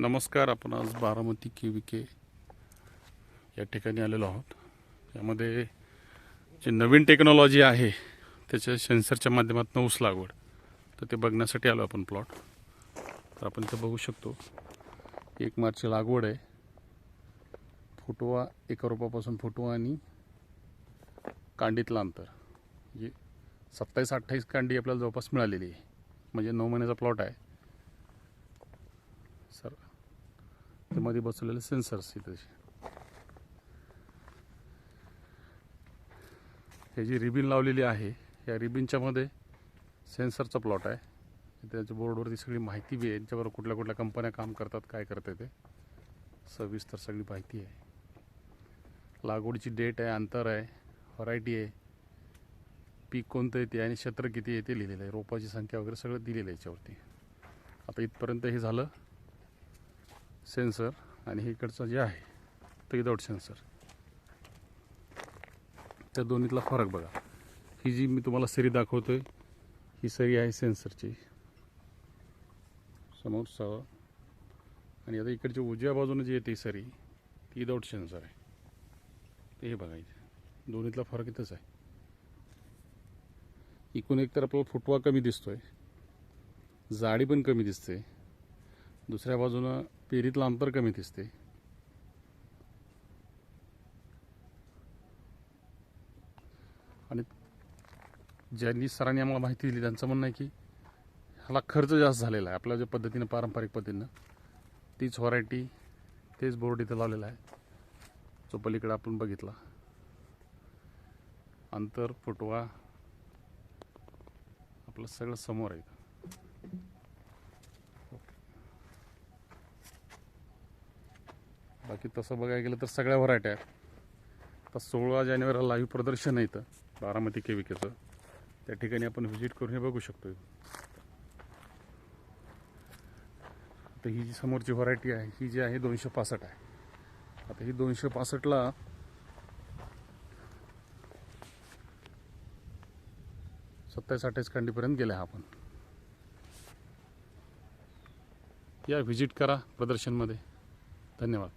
नमस्कार आपण आज बारामती के व्ही के या ठिकाणी आलेलो आहोत. यामध्ये जी नवीन टेक्नॉलॉजी आहे त्याच्या सेन्सरच्या माध्यमातून ऊस लागवड तर ते बघण्यासाठी आलो आपण प्लॉट. तर आपण ते बघू शकतो. एक मार्चची लागवड आहे. फुटवा एका रोपापासून फुटवा आणि कांडीतलं अंतर. म्हणजे सत्तावीस अठ्ठावीस कांडी आपल्याला जवळपास मिळालेली आहे. म्हणजे नऊ महिन्याचा प्लॉट आहे. सर ते मध्ये बसवलेले सेन्सर्स इथे. हे जी रिबिन लावलेली आहे या रिबिनच्या मध्ये सेन्सरचा प्लॉट आहे. त्याच्या बोर्डवरती सगळी माहिती बी आहे. यांच्याबरोबर कुठल्या कुठल्या कंपन्या काम करतात काय करतात ते. सविस्तर सगळी माहिती आहे. लागवडीची डेट आहे अंतर आहे व्हरायटी आहे. पीक कोणतं येते आणि क्षेत्र किती आहे ते लिहिलेलं आहे. रोपाची संख्या वगैरे सगळं दिलेलं आहे याच्यावरती. आता इथपर्यंत हे झालं. सेन्सर आणि हे इकडचं जे आहे ते विदाऊट सेन्सर त्या दोन्हीतला फरक बघा. ही जी मी तुम्हाला सरी दाखवतो आहे ही सरी आहे सेन्सरची. समोर सव आणि आता इकडच्या उजव्या बाजूने जी येते सरी ती विदाऊट सेन्सर आहे. ते हे बघायचं दोन्हीतला फरक इथंच आहे. इकून एक तर आपल्याला फुटवा कमी दिसतोय जाडी पण कमी दिसते. दुसऱ्या बाजूनं पेरीतलं अंतर कमी दिसते. आणि ज्यांनी सरांनी आम्हाला माहिती दिली त्यांचं म्हणणं आहे की ह्याला खर्च जास्त झालेला आहे. आपल्या ज्या पद्धतीनं पारंपरिक पद्धतीनं तीच व्हरायटी तेच बोर्ड इथं लावलेला आहे. जो पलीकडे आपण बघितला. अंतर फुटवा आपलं सगळं समोर आहे. बाकी तसं बघायला गेलं तर सगळ्या व्हरायट्या आहेत. आता सोळा जानेवारीला लाईव्ह प्रदर्शन आहे इथं बारामती केविकेचं. त्या ठिकाणी आपण व्हिजिट करून हे बघू शकतो आता ही जी समोरची व्हरायटी आहे ही जी आहे दोनशे पासष्ट आहे. आता ही दोनशे पासष्टला सत्तावीस अठ्ठावीस कांडीपर्यंत गेले हा आपण. या व्हिजिट करा प्रदर्शनमध्ये. धन्यवाद.